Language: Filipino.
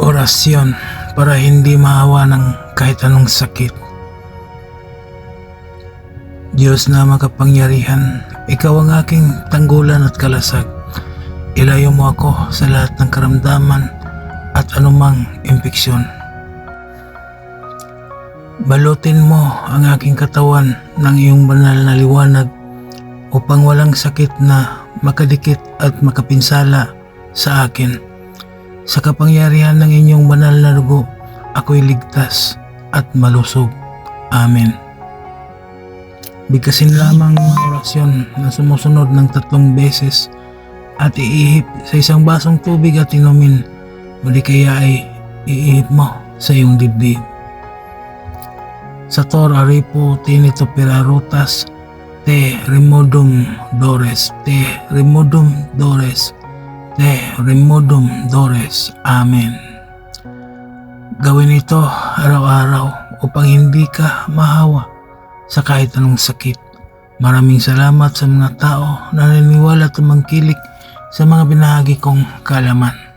Orasyon para hindi maawa ng kahit anong sakit. Diyos na makapangyarihan, Ikaw ang aking tanggulan at kalasag. Ilayo mo ako sa lahat ng karamdaman at anumang impeksyon. Balutin mo ang aking katawan ng iyong banal na liwanag upang walang sakit na makadikit at makapinsala sa akin. Sa kapangyarihan ng inyong banal na dugo, ako'y ligtas at malusog. Amen. Bigkasin lamang ang orasyon na sumusunod ng tatlong beses at iihip sa isang basong tubig at inumin di kaya ay iihip mo sa iyong dibdib. Sator aripo tinito pirarutas te remodum dores te remodum dores te remodum dores. Amen. Gawin ito araw-araw upang hindi ka mahawa sa kahit anong sakit. Maraming salamat sa mga tao na naniniwala at tumangkilik sa mga binahagi kong kalaman.